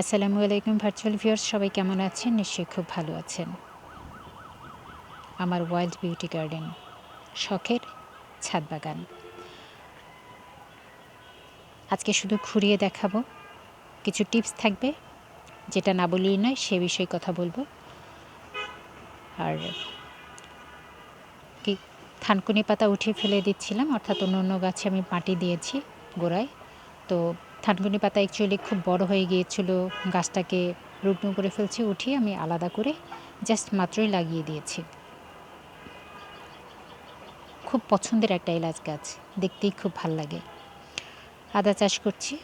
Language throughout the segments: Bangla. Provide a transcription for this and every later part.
আসসালামু আলাইকুম ভার্চুয়াল ভিউয়ার্স সবাই কেমন আছেন? নিশ্চয়ই খুব ভালো আছেন। আমার ওয়াইল্ড বিউটি গার্ডেন, শখের ছাদ বাগান। আজকে শুধু ঘুরিয়ে দেখাবো। কিছু টিপস থাকবে, যেটা না বললেই নয়, সে বিষয়ে কথা বলব। আর কি, থানকুনি পাতা উঠিয়ে ফেলে দিচ্ছিলাম, অর্থাৎ অন্য অন্য গাছে আমি মাটি দিয়েছি গোড়ায়। তো থানকুনি পাতা অ্যাকচুয়ালি খুব বড় হয়ে গিয়েছিল। গাছটাকে রুগ্ন করে ফেলছি, উঠিয়ে আমি আলাদা করে জাস্ট মাত্রই লাগিয়ে দিয়েছি। খুব পছন্দের একটা এলাচ গাছ, দেখতেই খুব ভালো লাগে। আদা চাষ করছি।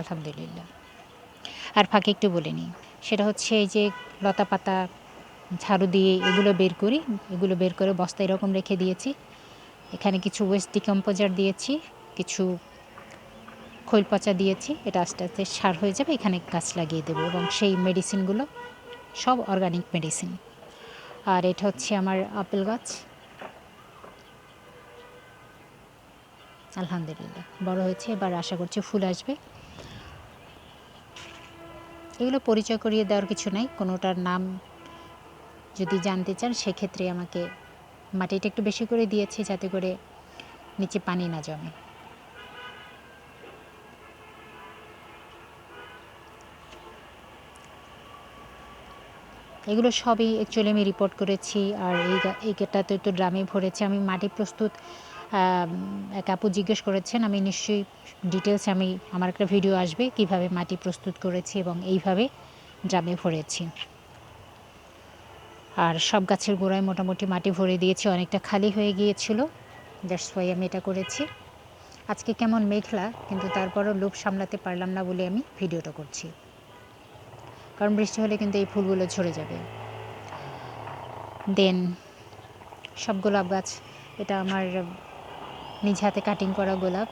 আলহামদুলিল্লাহ। আর ফাঁকে একটু বলে নিই, সেটা হচ্ছে এই যে লতা পাতা, ঝাড়ু দিয়ে এগুলো বের করি, এগুলো বের করে বস্তা এরকম রেখে দিয়েছি। এখানে কিছু ওয়েস্ট ডিকম্পোজার দিয়েছি। কিছু খৈল পচা দিয়েছি, এটা আস্তে আস্তে সার হয়ে যাবে, এখানে গাছ লাগিয়ে দেবো এবং সেই মেডিসিনগুলো সব অর্গানিক মেডিসিন আর এটা হচ্ছে আমার আপেল গাছ। আলহামদুলিল্লাহ, বড় হয়েছে, এবার আশা করছি ফুল আসবে। এগুলো পরিচয় করিয়ে দেওয়ার কিছু নাই, কোনোটার নাম যদি জানতে চান, সেক্ষেত্রে আমাকে মাটিটা একটু বেশি করে দিয়েছি, যাতে করে নিচে পানি না জমে। এগুলো সবই অ্যাকচুয়ালি আমি রিপোর্ট করেছি আর এই এই এইটাতে তো ড্রামে ভরেছি। আমি মাটি প্রস্তুত এক আপু জিজ্ঞেস করেছেন, আমি নিশ্চয়ই ডিটেলস আমি, আমার একটা ভিডিও আসবে, কীভাবে মাটি প্রস্তুত করেছি এবং এইভাবে ড্রামে ভরেছি। আর সব গাছের গোড়ায় মোটামুটি মাটি ভরে দিয়েছি, অনেকটা খালি হয়ে গিয়েছিল। দ্যাটস ওয়াই আমি এটা করেছি। আজকে কেমন মেঘলা, কিন্তু তারপরও লোভ সামলাতে পারলাম না বলে আমি ভিডিওটা করছি। কারণ বৃষ্টি হলে কিন্তু এই ফুলগুলো ঝরে যাবে। দেন সব গোলাপ গাছ, এটা আমার নিজ হাতে কাটিং করা গোলাপ।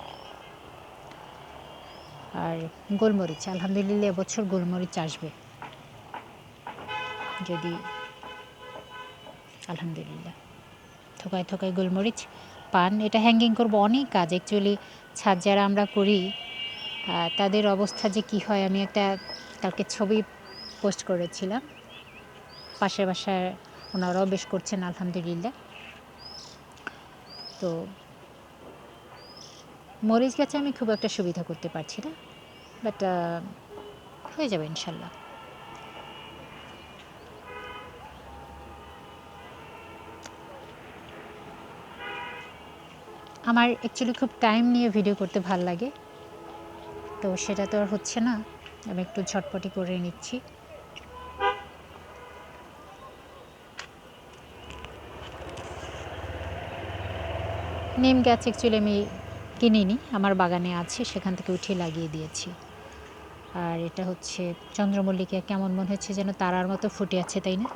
আর গোলমরিচ, আলহামদুলিল্লাহ এবছর গোলমরিচ আসবে। যদি আলহামদুলিল্লাহ থোকায় থোকায় গোলমরিচ পান, এটা হ্যাঙ্গিং করব অনেক কাজ। অ্যাকচুয়ালি ছাদ যারা আমরা করি তাদের অবস্থা যে কি হয়, আমি একটা কালকে ছবি পোস্ট করেছিলাম। পাশের বাসায় ওনারাও বেশ করছেন, আলহামদুলিল্লাহ। তো মরিচ গাছে আমি খুব একটা সুবিধা করতে পারছি না বাট হয়ে যাবে ইনশাল্লাহ। আমার অ্যাকচুয়ালি খুব টাইম নিয়ে ভিডিও করতে ভালো লাগে, তো সেটা তো আর হচ্ছে না। আমি একটু ঝটপটি করে নিচ্ছি। নিম গাছ অ্যাকচুয়ালি আমি কিনিনি, আমার বাগানে আছে, সেখান থেকে উঠিয়ে লাগিয়ে দিয়েছি। আর এটা হচ্ছে চন্দ্রমল্লিকা, কেমন মনে হচ্ছে যেন তারার মতো ফুটে আছে, তাই না?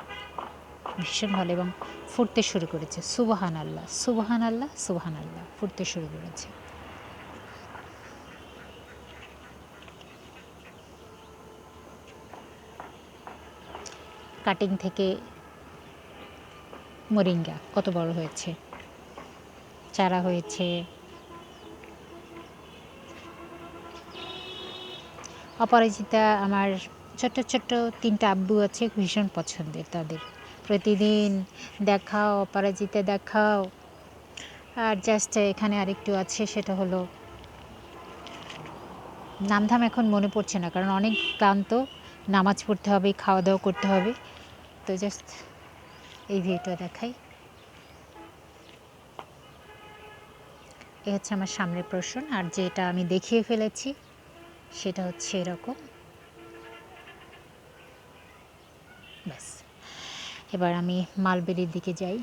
ভীষণ ভালো এবং ফুটতে শুরু করেছে। সুবাহান আল্লাহ সুবাহান আল্লাহ সুবাহান আল্লাহ ফুটতে শুরু করেছে। কাটিং থেকে মরিঙ্গা, কত বড় হয়েছে? চারা হয়েছে। অপরাজিতা আমার ছোট্ট ছোট্ট তিনটা আব্বু আছে, ভীষণ পছন্দের তাদের। প্রতিদিন দেখাও, অপরাজিতা দেখাও। আর জাস্ট এখানে আরেকটু আছে, সেটা হলো নামধাম এখন মনে পড়ছে না, কারণ অনেক ক্লান্ত। নামাজ পড়তে হবে খাওয়া দাওয়া করতে হবে। তো জাস্ট এই ভিউটা দেখাই। এ হচ্ছে আমার সামনের প্রশ্ন, আর যেটা আমি দেখিয়ে ফেলেছি সেটা হচ্ছে এরকম। ব্যাস, এবার আমি মালবেরির দিকে যাই।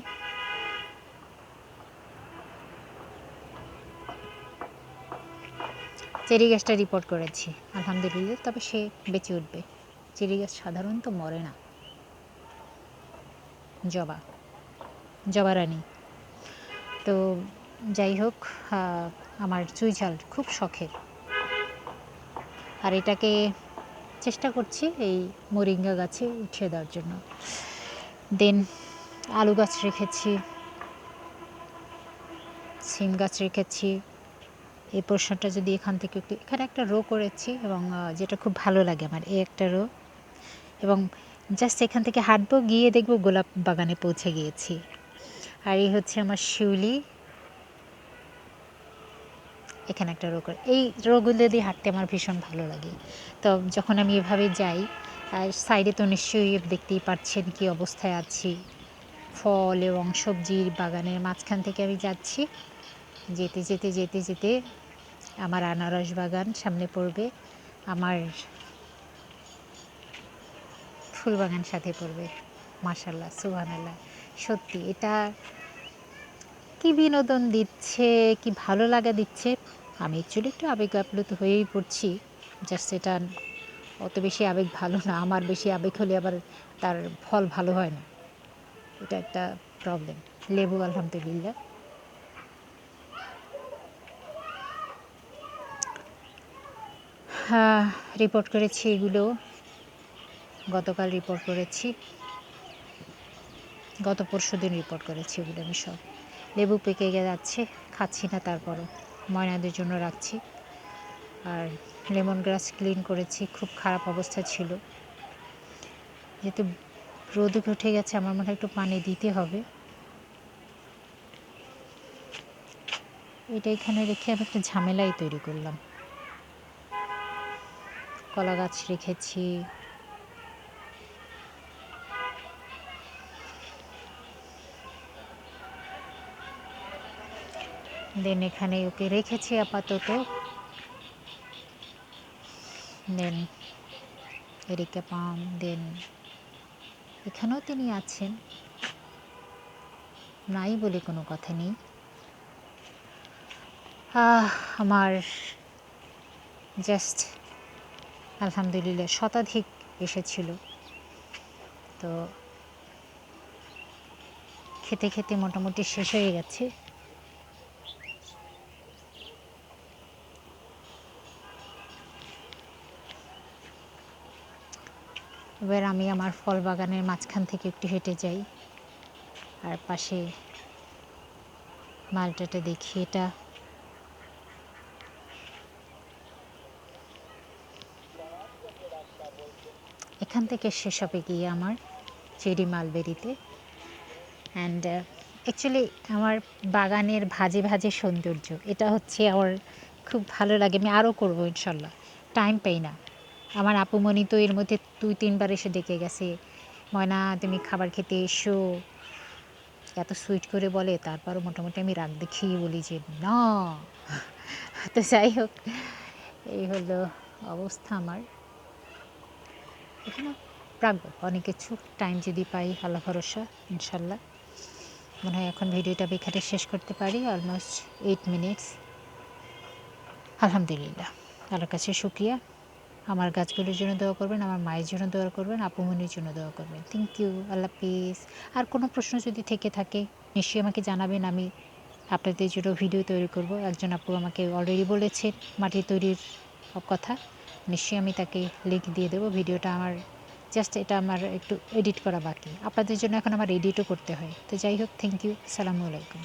চেরি গাছটা রিপোর্ট করেছি, আলহামদুলিল্লাহ, তবে সে বেঁচে উঠবে। চেরি গাছ সাধারণত মরে না। জবা জবা রানী। তো যাই হোক আমার চুই ঝাল খুব শখের। আর এটাকে চেষ্টা করছি এই মরিঙ্গা গাছে উঠিয়ে দেওয়ার জন্য। দেন আলু গাছ রেখেছি, সিম গাছ রেখেছি। এই পোর্শনটা যদি এখান থেকে একটু এখানে একটা রো করেছি এবং যেটা খুব ভালো লাগে আমার, এই একটা রো। এবং জাস্ট এখান থেকে হাঁটবো, গিয়ে দেখব গোলাপ বাগানে পৌঁছে গিয়েছি। আর এই হচ্ছে আমার শিউলি। এখানে একটা রোগ এই রোগগুলো দিয়ে হাঁটতে আমার ভীষণ ভালো লাগে। তো যখন আমি এভাবে যাই সাইডে তো নিশ্চয়ই দেখতেই পাচ্ছেন কি অবস্থায় আছি। ফল এবং সবজির বাগানের মাঝখান থেকে আমি যাচ্ছি। যেতে যেতে যেতে যেতে আমার আনারস বাগান সামনে পড়বে। আমার ফুল বাগান সাথে পড়বে। মাশাল্লাহ সুবহানাল্লাহ। সত্যি, এটা কি বিনোদন দিচ্ছে, কি ভালো লাগা দিচ্ছে? আমি অ্যাকচুয়ালি একটু আবেগ আপ্লুত হয়েই পড়ছি। জাস্ট এটা অত বেশি আবেগ ভালো না, আমার বেশি আবেগ হলে আবার তার ফল ভালো হয় না। এটা একটা প্রবলেম লেবু, আলহামদুলিল্লাহ। হ্যাঁ রিপোর্ট করেছি এগুলো। গতকাল রিপোর্ট করেছি। গত পরশু দিন রিপোর্ট করেছি এগুলো আমি সব। লেবু পেকে যাচ্ছে, খাচ্ছি না তারপরও। ময়নাদের জন্য রাখছি। আর লেমন গ্রাস ক্লিন করেছি, খুব খারাপ অবস্থা ছিল। যেহেতু রোদ উঠে গেছে, আমার মনে হয় একটু পানি দিতে হবে। এটা এখানে রেখে আমি একটা ঝামেলাই তৈরি করলাম। কলা গাছ রেখেছি দেন এখানে ওকে রেখেছি আপাতত। দেন এরিকা পাম, দেন এখানেও তিনি আছেন। নাই বলে কোনো কথা নেই। আমার জাস্ট আলহামদুলিল্লাহ শতাধিক এসেছিল। তো খেতে খেতে মোটামুটি শেষ হয়ে গেছে। এবার আমি আমার ফল বাগানের মাঝখান থেকে একটু হেঁটে যাই। আর পাশে মালটাটা দেখি এটা। এখান থেকে শেষ হবে গিয়ে আমার চেরি মালবেরিতে অ্যান্ড অ্যাকচুয়ালি আমার বাগানের ভাজে ভাজে সৌন্দর্য, এটা হচ্ছে আমার খুব ভালো লাগে। আমি আরও করব ইনশাল্লাহ। টাইম পাই না। আমার আপুমণি তো এর মধ্যে দুই, তিনবার এসে ডেকে গেছে। ময়না, তুমি খাবার খেতে এসো। এত সুইট করে বলে, তারপরও মোটামুটি আমি রাগ দেখিয়ে বলি যে, না। তো যাই হোক, এই হলো অবস্থা আমার। এখানে রাখব। অনেক কিছু টাইম যদি পাই, আল্লাহ ভরসা ইনশাল্লাহ মনে হয় এখন ভিডিওটা এখানে শেষ করতে পারি অলমোস্ট এইট মিনিটস আলহামদুলিল্লাহ। আল্লাহর কাছে শুক্রিয়া। আমার গাছগুলোর জন্য দোয়া করবেন, আমার মায়ের জন্য দোয়া করবেন আপুমনির জন্য দোয়া করবেন। থ্যাংক ইউ আল্লাহ পিস আর কোনো প্রশ্ন যদি থেকে থাকে, নিশ্চয়ই আমাকে জানাবেন, আমি আপনাদের জন্য ভিডিও তৈরি করব। একজন আপু আমাকে অলরেডি বলেছে মাটি তৈরির কথা, নিশ্চয়ই আমি তাকে লিঙ্ক দিয়ে দেবো। ভিডিওটা আমার জাস্ট এটা আমার একটু এডিট করা বাকি। আপনাদের জন্য এখন আমার এডিটও করতে হয়। তো যাই হোক থ্যাংক ইউ সালামু আলাইকুম।